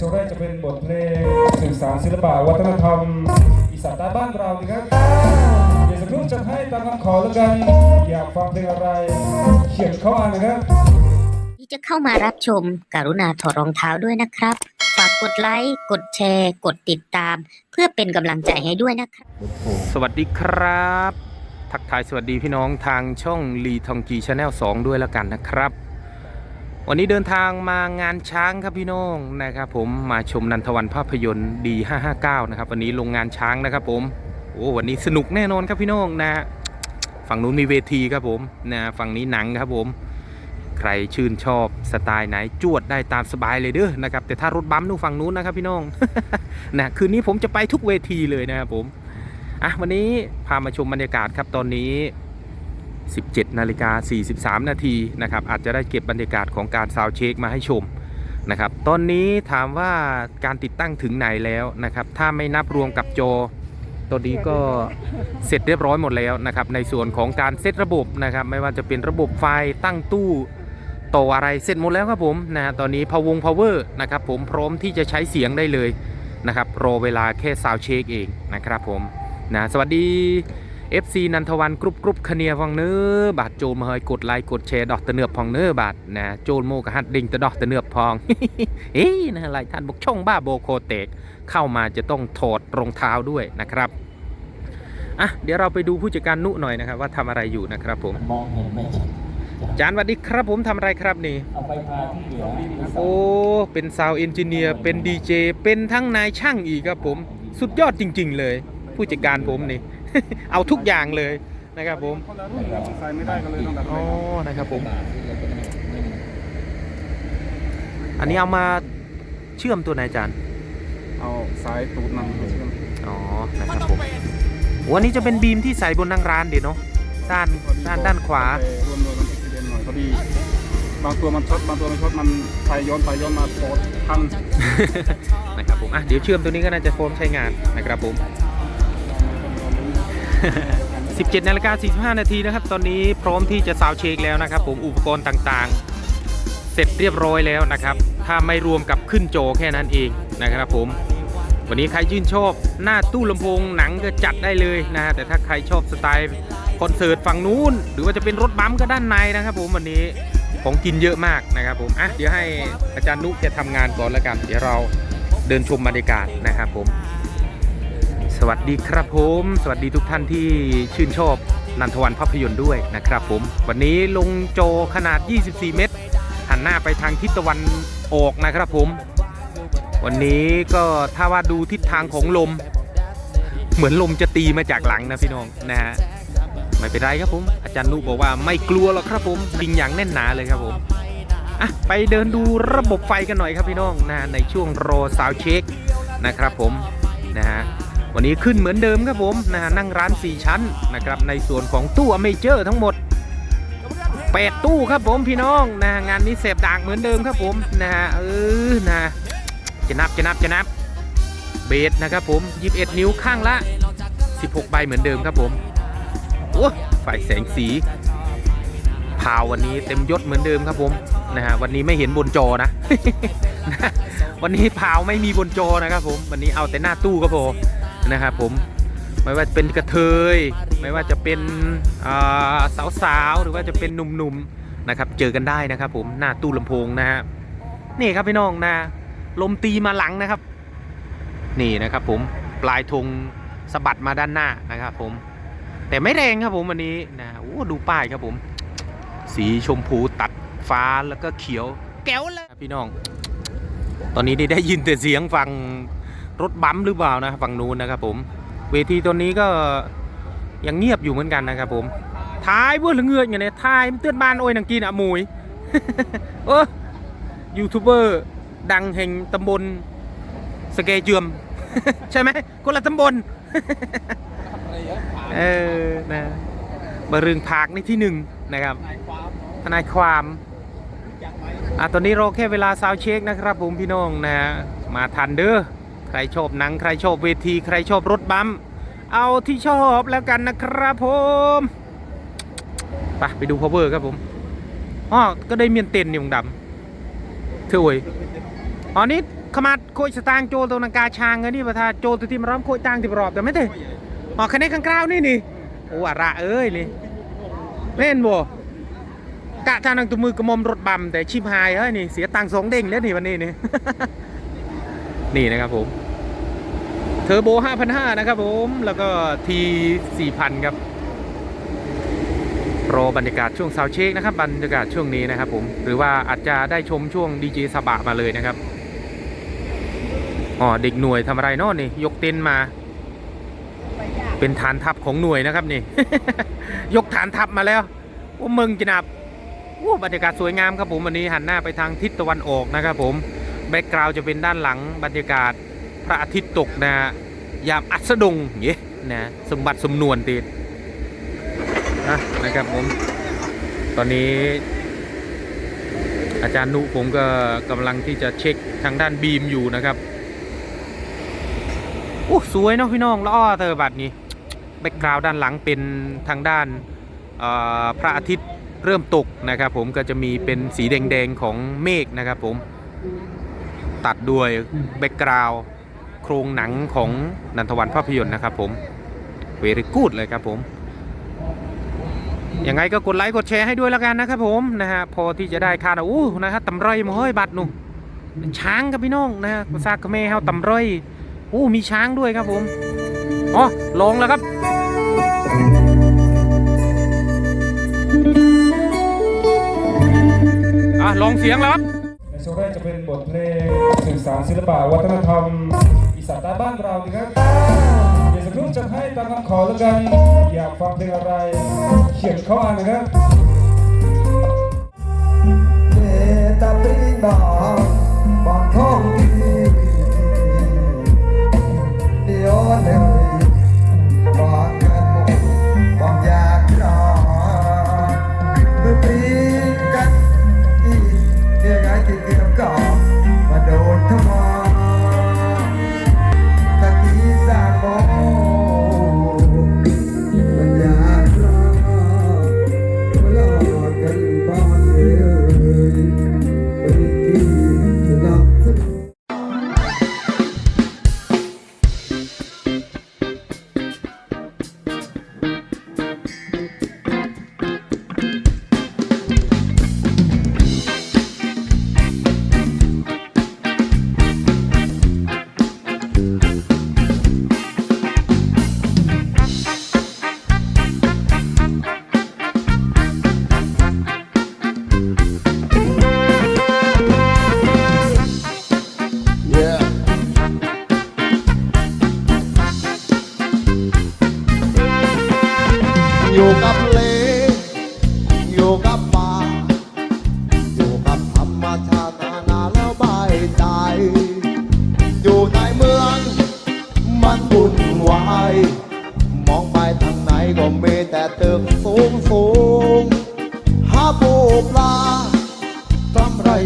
ช่วงแรกจะเป็นบทเพลงสื่อสารศิลปะวัฒนธรรมอีสานใต้บ้านเรานะครับเดี๋ยวสักครู่จะให้ตามคำขอแล้วกัน อยากฟังเพลงอะไร เขียนเข้ามานะครับที่จะเข้ามารับชมกรุณาถอดรองเท้าด้วยนะครับ ฝากกดไลค์ กดแชร์ กดติดตาม เพื่อเป็นกำลังใจให้ด้วยนะครับ สวัสดีครับ ทักทายสวัสดีพี่น้องทางช่องลีทองจีชาแนล2ด้วยแล้วกันนะครับ วันนี้เดินทางมางานช้างครับพี่น้องนะครับผมมาชมนันทวันภาพยนตร์ดี 559 นะครับวันนี้ลงงานช้างนะครับผมโอ้วันนี้สนุกแน่นอนครับพี่น้องนะฝั่งนู้นมีเวทีครับผมนะฝั่งนี้หนังครับผม ใครชื่นชอบสไตล์ไหนจวดได้ตามสบายเลยเด้อนะครับแต่ถ้ารถบัมป์นู่นฝั่งนู้นนะครับพี่น้องนะคืนนี้ผมจะไปทุกเวทีเลยนะครับผมอะวันนี้พามาชมบรรยากาศครับตอนนี้ 17นาฬิกา43 นาทีนะครับอาจจะได้เก็บบรรยากาศของการซาวเช็คมาให้ชมนะครับตอนนี้ถามว่าการติดตั้งถึงไหนแล้วนะครับถ้าไม่นับรวมกับจอตอนนี้ก็เสร็จเรียบร้อยหมดแล้วนะครับในส่วนของการเซตระบบนะครับไม่ว่าจะเป็นระบบไฟตั้งตู้ต่ออะไรเสร็จหมดแล้วครับผมนะตอนนี้พวงพาวเวอร์นะครับผมพร้อมที่จะใช้เสียงได้เลยนะครับรอเวลาแค่ซาวเช็คเองนะครับผมนะสวัสดี FC นันทวันกรุ๊ปกรุ๊ปคเนียฟังเนื้อบาทโจลมาเฮยกดไลค์กดแชร์ดอกตะเนือบพองเนื้อบาทนะโจลโมกะฮัดดิงตะดอกตะเนือบพองเอ้ยนะหลายท่านบอกช่องบ้าโบโคเตกเข้ามาจะต้องถอดรองเท้าด้วยนะครับอะเดี๋ยวเราไปดูผู้จัดการนุหน่อยนะครับ ว่าทำอะไรอยู่นะครับผมมองเห็นไม่ชัดจานสวัสดีครับผมทำอะไรครับนี่เอาไฟพาที่เหลือโอ้เป็นซาวเอนจิเนียร์เป็นดีเจเป็นทั้งนายช่างอีกครับผม สุดยอดจริง ๆ เลย ผู้จัดการผมนี่ เอาทุกอย่างเลยนะครับผมใส่ไม่ได้ก็เลยต้องดัดอ๋อนะครับผม อันนี้เอามาเชื่อมตัวไหนอาจารย์เอาสายตูดนำเชื่อมอ๋อ นะครับผมวันนี้จะเป็นบีมที่ใส่บนนั่งร้านเดี๋ยวเนาะ ด้านด้านด้านขวารวมโดยมันอุบิเหตุหน่อยพอดี บางตัวมันชดบางตัวไม่ชดมันไฟย้อนไปย้อนมาโคตรพันนะครับผม อะ เดี๋ยวเชื่อมตัวนี้ก็น่าจะโฟมใช้งานนะครับผม 17นาฬิกา45 นาทีนะครับ ตอนนี้พร้อมที่จะซาวเช็คแล้วนะครับ ผมอุปกรณ์ต่างๆ เสร็จเรียบร้อยแล้วนะครับ ถ้าไม่รวมกับขึ้นโจแค่นั้นเองนะครับผม วันนี้ใครชื่นชอบหน้าตู้ลำโพงหนังก็จัดได้เลยนะฮะแต่ถ้าใครชอบสไตล์คอนเสิร์ตฝั่งนู้น หรือว่าจะเป็นรถบัมป์ก็ด้านในนะครับ ผมวันนี้ของกินเยอะมากนะครับผมอะเดี๋ยวให้อาจารย์นุกแกทำงานก่อนแล้วกัน เดี๋ยวเราเดินชมบรรยากาศนะครับผม สวัสดีครับผม สวัสดีทุกท่านที่ชื่นชอบนันทวันภาพยนตร์ด้วยนะครับผม วันนี้ลงโจขนาด 24 เมตร หันหน้าไปทางทิศตะวันออกนะครับผม วันนี้ก็ถ้าว่าดูทิศทางของลม เหมือนลมจะตีมาจากหลังนะพี่น้องนะฮะไม่เป็นไรครับผม อาจารย์นุบอกว่าไม่กลัวหรอกครับผมยิงอย่างแน่นหนาเลยครับผมอะไปเดินดูระบบไฟกันหน่อยครับพี่น้องนะในช่วงรอซาวเช็คนะครับผมนะฮะ วันนี้ขึ้นเหมือนเดิมครับผมนะฮะนั่งร้าน 4 ชั้นนะครับในส่วนของตู้อเมเจอร์ทั้งหมด8ตู้ครับผมพี่น้องนะงานนี้เสพด่างเหมือนเดิมครับผมนะฮะเออนะจะนับจะนับจะนับเบสนะครับผม 21 นิ้วข้างละ 16 ใบเหมือนเดิมครับผมโอ้ไฟแสงสีพาววันนี้เต็มยศเหมือนเดิมครับผมนะฮะวันนี้ไม่เห็นบนจอนะนะวันนี้พาวไม่มีบนจอนะครับผม วันนี้เอาแต่หน้าตู้ก็พอ นะครับผมไม่ว่าเป็นกระเทย ไม่ว่าจะเป็นสาวสาวๆหรือว่าจะเป็นหนุ่มๆนะครับ เจอกันได้นะครับ ผมหน้าตู้ลำโพงนะฮะนี่ครับพี่น้องนะ ลมตีมาหลังนะครับ นี่นะครับ ผมปลายธงสะบัดมาด้านหน้านะครับ ผม แต่ไม่แรงครับผมวันนี้นะโอ้ดูป้ายครับผม สีชมพูตัดฟ้าแล้วก็เขียวแก้วเลยพี่น้อง ตอนนี้ได้ได้ยินแต่เสียงฟัง รถบัมหรือเปล่านะฝั่งนู้นนะครับผม เวทีตัวนี้ก็ยังเงียบอยู่เหมือนกันนะครับผมท้ายเพื่อเงือกอย่างนี้ท้ายเตือนบ้านโอ้ยนังกินอะมุยเออยูทูบเบอร์ดังแห่งตำบลสเกเจือม ใช่ไหมคนละตำบลเออนะบรึงพากในที่หนึ่งนะครับทนายความอะตอนนี้รอแค่เวลาซาวเช็คนะครับผมพี่น้องนะฮะมาทันเด้อ รชอบหนังใครชอบเวทีใครชอบรถบัมเอาที่ชอบแล้วกันนะครับผมไปไปดู power ครับผมอ๋อก็ได้เมียนเต็นอยู่ดำเท่าไหร่อ๋อนี่ขมาดโคยสตางโจตัวนังกาช้างเงยนี่ประธานโจตัวที่มาร้อมโคยตังที่รอบแต่ไม่เถอะอ๋อคันนี้ข้างกราวนี่นี่โอ้อะระเอ้ยนี่เล่นบ่กะทานังตัวมือกระมอมรถบัมแต่ชิบหายเฮ้ยนี่เสียตังสองเด้งแล้วนี่วันนี้นี่นี่นะครับผม เทอร์โบ 5,500 นะครับผม แล้วก็ที4,000 ครับ รอบรรยากาศช่วงซาวเช็คนะครับ บรรยากาศช่วงนี้นะครับผม หรือว่าอาจจะได้ชมช่วงดีเจสบะมาเลยนะครับ อ๋อ เด็กหน่วยทำอะไรนอะนี่ ยกเต็นมา เป็นฐานทัพของหน่วยนะครับนี่ ยกฐานทัพมาแล้วโอ้เมืองจินับโอ้บรรยากาศสวยงามครับผมวันนี้หันหน้าไปทางทิศตะวันออกนะครับผม แบ็กกราวจะเป็นด้านหลังบรรยากาศ พระอาทิตย์ตกนะ ยามอัสดงเย้นะสมบัติสมนวนตีนะนะครับผม ตอนนี้ อาจารย์นุผมก็กำลังที่จะเช็คทางด้านบีมอยู่นะครับโอ้สวยเนาะพี่น้องล้วอ้อเธอบัดนี้แบ็กกราวด้านหลังเป็นทางด้านพระอาทิตย์เริ่มตกนะครับ ผมก็จะมีเป็นสีแดงๆของเมฆนะครับ ผมตัดด้วยแบ็กกราว โครงหนังของนันทวันภาพยนตร์นะครับผมเวรีกูดเลยครับผมยังไงก็กดไลค์กดแชร์ให้ด้วยแล้วกันนะครับผมนะฮะพอที่จะได้ค่านะอู้นะฮะตำไรมาเฮ้ยบัตรหนูช้างกับพี่น้องนะฮะภาษากเมเฮาตำไรอู้มีช้างด้วยครับผมอ๋อลองแล้วครับอะลองเสียงแล้วครับในช่วงแรกจะเป็นบทเพลงสื่อสารศิลปะวัฒนธรรม สานใต้บ้านเรานะครับเดี๋ยวสักครู่จะให้ตามคำขอแล้วกันอยากฟังเพลงอะไร เขียนเข้ามานะครับเจตาปริบาบ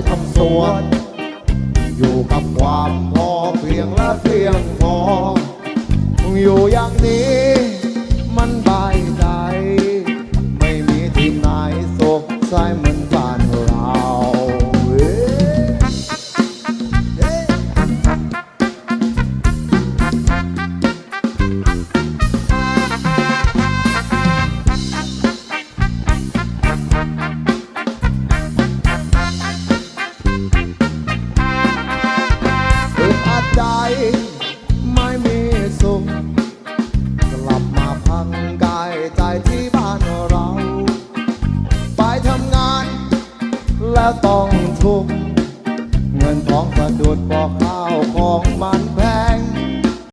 ทำสวน อยู่กับความพอเพียงและเพียงพอ อยู่อย่างนี้มันบายใจ ไม่มีที่ไหนสุขใจ ด